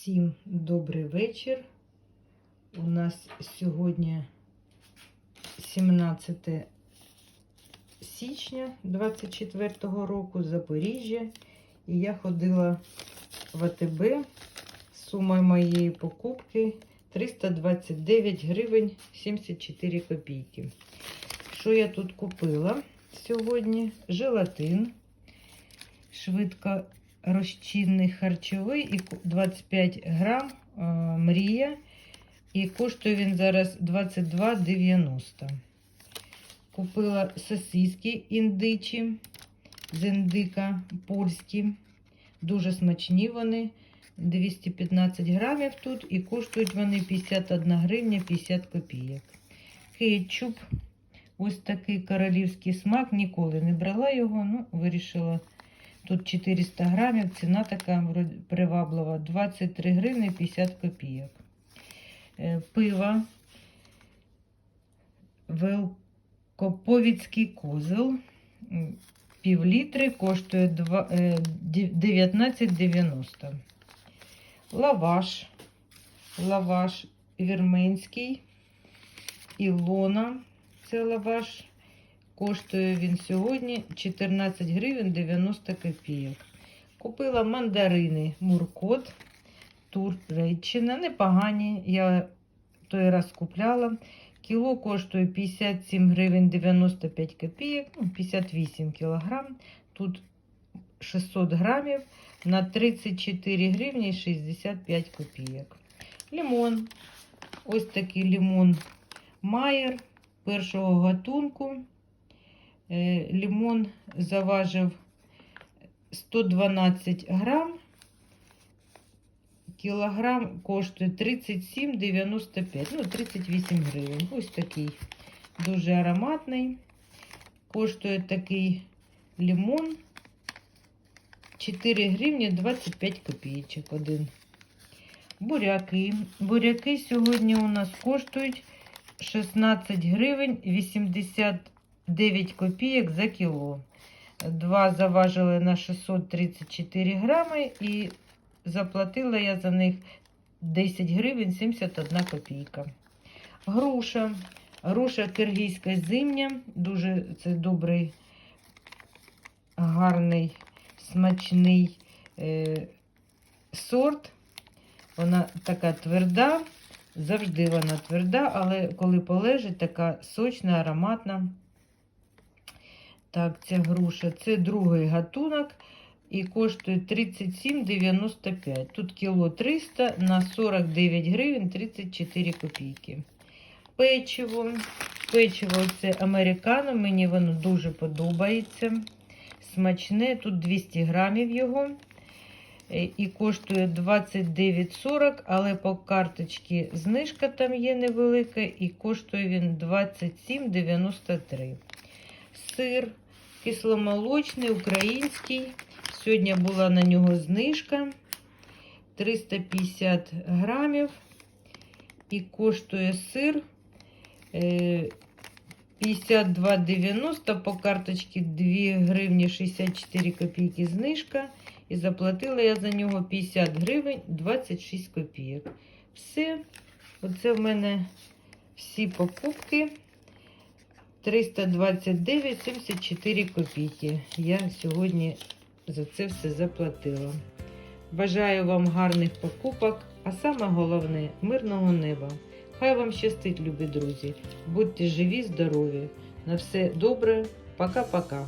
Всім добрий вечір. У нас сьогодні 17 січня 24 року Запоріжжя. І я ходила в АТБ. Сума моєї покупки 329 гривень 74 копійки. Що я тут купила сьогодні? Желатин. Швидко розчинний харчовий і 25 грам е, мрія. І коштує він зараз 22,90. Купила сосиски індичі з індика польські. Дуже смачні вони. 215 грамів тут і коштують вони 51 гривня 50 копійок. Кетчуп. Ось такий королівський смак. Ніколи не брала його, ну, вирішила. Тут 400 грамів, ціна така приваблива. 23 гривні 50 копійок. Е, Пиво. Велкоповіцький козел. Пів літри коштує два- е, 19,90. Лаваш. Лаваш вірменський. Ілона. Це лаваш. Коштує він сьогодні 14 гривень 90 копійок. Купила мандарини Муркот, Туреччина. Непогані. Я той раз купляла. Кіло коштує 57 гривень 95 копійок, ну, 58 кілограм. Тут 600 грамів на 34 гривні 65 копійок. Лимон. Ось такий лимон Майер першого гатунку. Е, Лимон заважив 112 грам. Кілограм коштує 37,95, ну 38 гривень. Ось такий дуже ароматний. Коштує такий лимон 4 гривні 25 копійочок один. Буряки. Буряки сьогодні у нас коштують 16 гривень 89 копійок за кіло. Два заважили на 634 грами і заплатила я за них 10 гривень 71 копійка. Груша. Груша киргизька зимня. Дуже це добрий, гарний, смачний е, сорт. Вона така тверда, завжди вона тверда, але коли полежить, така сочна, ароматна. Так, ця груша. Це другий гатунок і коштує 37,95. Тут кіло 300 на 49 гривень 34 копійки. Печиво. Печиво це американо, мені воно дуже подобається. Смачне, тут 200 грамів його. Е, І коштує 29,40, але по карточці знижка там є невелика, і коштує він 27,93. Сир кисломолочний, український. Сьогодні була на нього знижка 350 грамів. І коштує сир е, 52,90 по карточці 2 гривні 64 копійки знижка. І заплатила я за нього 50 гривень 26 копійок. Все, оце в мене всі покупки. 329,74 копійки. Я сьогодні за це все заплатила. Бажаю вам гарних покупок, а саме головне мирного неба. Хай вам щастить, любі друзі. Будьте живі, здорові. На все добре. Пока-пока.